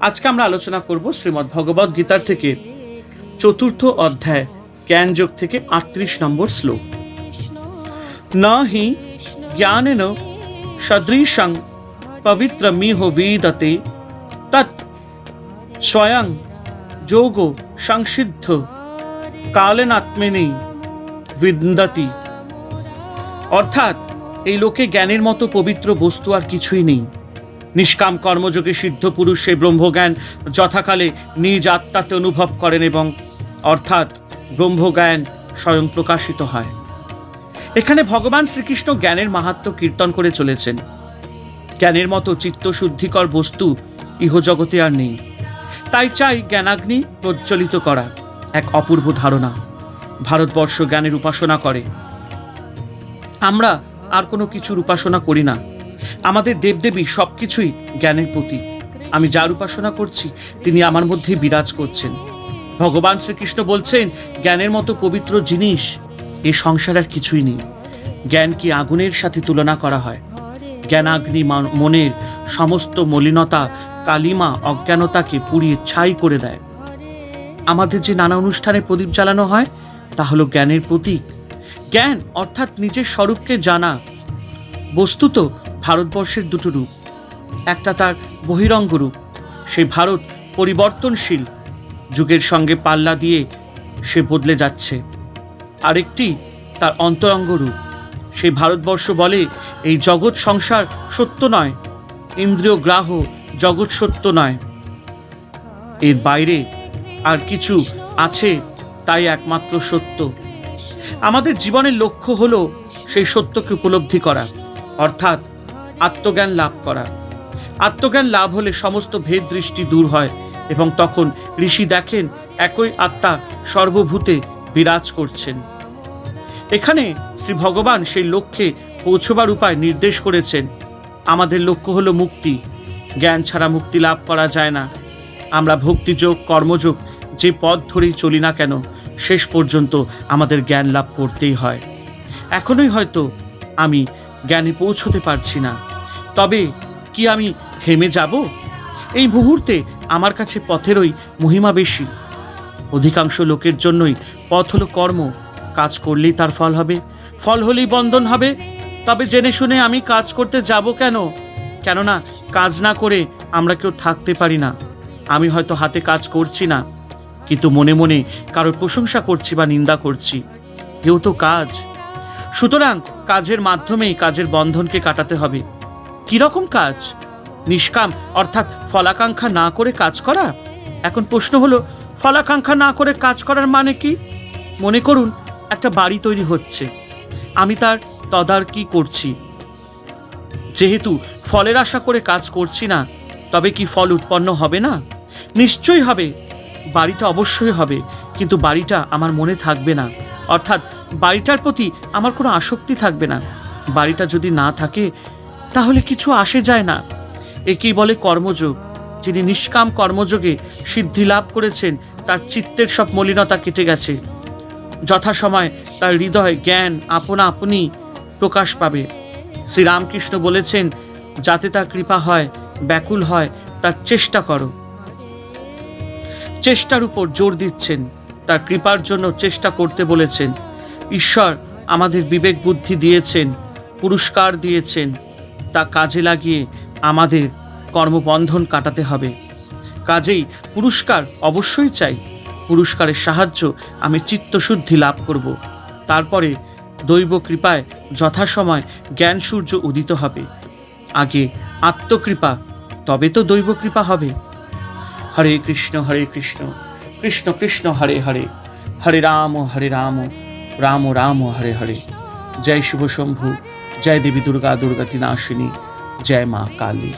আজকে আমরা আলোচনা করব শ্রীমদ্ ভগবদ গীতার থেকে চতুর্থ অধ্যায় জ্ঞানযোগ থেকে আটত্রিশ নম্বর শ্লোক। ন হি জ্ঞানেন সদৃশং পবিত্রমিহ বিদতে তৎ স্বয়ং যোগ সংসিদ্ধ কালেনাত্মেনেই বিন্দতি। অর্থাৎ এই লোকে জ্ঞানের মতো পবিত্র বস্তু আর কিছুই নেই। নিষ্কাম কর্মযোগে, সিদ্ধ পুরুষ সেই ব্রহ্মজ্ঞান যথাকালে নিজ আত্মাতে অনুভব করেন এবং অর্থাৎ ব্রহ্মজ্ঞান স্বয়ং প্রকাশিত হয়। এখানে ভগবান শ্রীকৃষ্ণ জ্ঞানের মাহাত্ম কীর্তন করে চলেছেন। জ্ঞানের মতো চিত্তশুদ্ধিকর বস্তু ইহজগতে আর নেই। তাই চাই জ্ঞানাগ্নি প্রজ্বলিত করা এক অপূর্ব ধারণা। ভারতবর্ষ জ্ঞানের উপাসনা করে। আমরা আর কোনো কিছুর উপাসনা করি না। আমাদের দেবদেবী সব কিছুই জ্ঞানের প্রতীক। আমি যার উপাসনা করছি, তিনি আমার মধ্যেই বিরাজ করছেন। ভগবান শ্রীকৃষ্ণ বলছেন, জ্ঞানের মতো পবিত্র জিনিস এ সংসার আর কিছুই নেই। জ্ঞান কি আগুনের সাথে তুলনা করা হয়? জ্ঞানাগ্নি মনের সমস্ত মলিনতা, কালিমা, অজ্ঞানতাকে পুড়িয়ে ছাই করে দেয়। আমাদের যে নানা অনুষ্ঠানে প্রদীপ জ্বালানো হয়, তা হলো জ্ঞানের প্রতীক। জ্ঞান অর্থাৎ নিজের স্বরূপকে জানা। বস্তুত ভারতবর্ষের দুটো রূপ। একটা তার বহিরঙ্গ রূপ সেই ভারত পরিবর্তনশীল, যুগের সঙ্গে পাল্লা দিয়ে সে বদলে যাচ্ছে। আরেকটি তার অন্তরঙ্গ রূপ সেই ভারতবর্ষ বলে এই জগৎ সংসার সত্য নয়, ইন্দ্রিয় গ্রাহ জগৎ সত্য নয়। এর বাইরে আর কিছু আছে তাই একমাত্র সত্য। আমাদের জীবনের লক্ষ্য হলো সেই সত্যকে উপলব্ধি করা, অর্থাৎ আত্মজ্ঞান লাভ করা। আত্মজ্ঞান লাভ হলে সমস্ত ভেদ দৃষ্টি দূর হয় এবং তখন ঋষি দেখেন একই আত্মা সর্বভূতে বিরাজ করছেন। এখানে শ্রী ভগবান সেই লক্ষ্যে পৌঁছবার উপায় নির্দেশ করেছেন। আমাদের লক্ষ্য হলো মুক্তি। জ্ঞান ছাড়া মুক্তি লাভ করা যায় না। আমরা ভক্তিযোগ, কর্মযোগ যে পথ ধরেই চলি না কেন, শেষ পর্যন্ত আমাদের জ্ঞান লাভ করতেই হয়। এখনোই হয়তো আমি জ্ঞানে পৌঁছতে পারছি না। তবে কি আমি থেমে যাব? এই মুহূর্তে আমার কাছে পথেরই মহিমা বেশি। অধিকাংশ লোকের জন্যই পথ হলো কর্ম। কাজ করলেই তার ফল হবে, ফল হলেই বন্ধন হবে। তবে জেনে শুনে আমি কাজ করতে যাব কেন? কেননা কাজ না করে আমরা কেউ থাকতে পারি না। আমি হয়তো হাতে কাজ করছি না, কিন্তু মনে মনে কারোর প্রশংসা করছি বা নিন্দা করছি। এও তো কাজ। সুতরাং কাজের মাধ্যমেই কাজের বন্ধনকে কাটাতে হবে। কীরকম কাজ? নিষ্কাম, অর্থাৎ ফলাকাঙ্ক্ষা না করে কাজ করা? এখন প্রশ্ন হলো, ফলাকাঙ্ক্ষা না করে কাজ করার মানে কি? মনে করুন, একটা বাড়ি তৈরি হচ্ছে। আমি তার তদারকি করছি। যেহেতু ফলের আশা করে কাজ করছি না, তবে কি ফল উৎপন্ন হবে না? নিশ্চয়ই হবে। বাড়িটা অবশ্যই হবে, কিন্তু বাড়িটা আমার মনে থাকবে না। অর্থাৎ বাড়িটার প্রতি আমার কোনো আসক্তি থাকবে না। বাড়িটা যদি না থাকে, তাহলে কিছু আসে যায় না। একেই বলে কর্মযোগ। যিনি নিষ্কাম কর্মযোগে সিদ্ধি লাভ করেছেন, তার চিত্তের সব মলিনতা কেটে গেছে। যথাসময় তার হৃদয়, জ্ঞান, আপনা আপনি প্রকাশ পাবে। শ্রীরামকৃষ্ণ বলেছেন, যাতে তার কৃপা হয়, ব্যাকুল হয়, তার চেষ্টা করো। চেষ্টার উপর জোর দিচ্ছেন। তার কৃপার জন্য চেষ্টা করতে বলেছেন। ঈশ্বর আমাদের বিবেক বুদ্ধি দিয়েছেন, পুরস্কার দিয়েছেন। তা কাজে লাগিয়ে আমাদের কর্মবন্ধন কাটাতে হবে। কাজেই পুরস্কার অবশ্যই চাই। পুরস্কারের সাহায্য আমি চিত্তশুদ্ধি লাভ করব। তারপরে দৈব কৃপায় যথাসময় জ্ঞান সূর্য উদিত হবে। আগে আত্মকৃপা, তবে তো দৈব কৃপা হবে। হরে কৃষ্ণ হরে কৃষ্ণ। কৃষ্ণ কৃষ্ণ, হরে হরে। হরে রাম হরে রাম। রাম রাম, হরে হরে। জয় শিব শম্ভু, জয় দেবী দুর্গা দুর্গা তিনাশিনী, জয় মা কালী।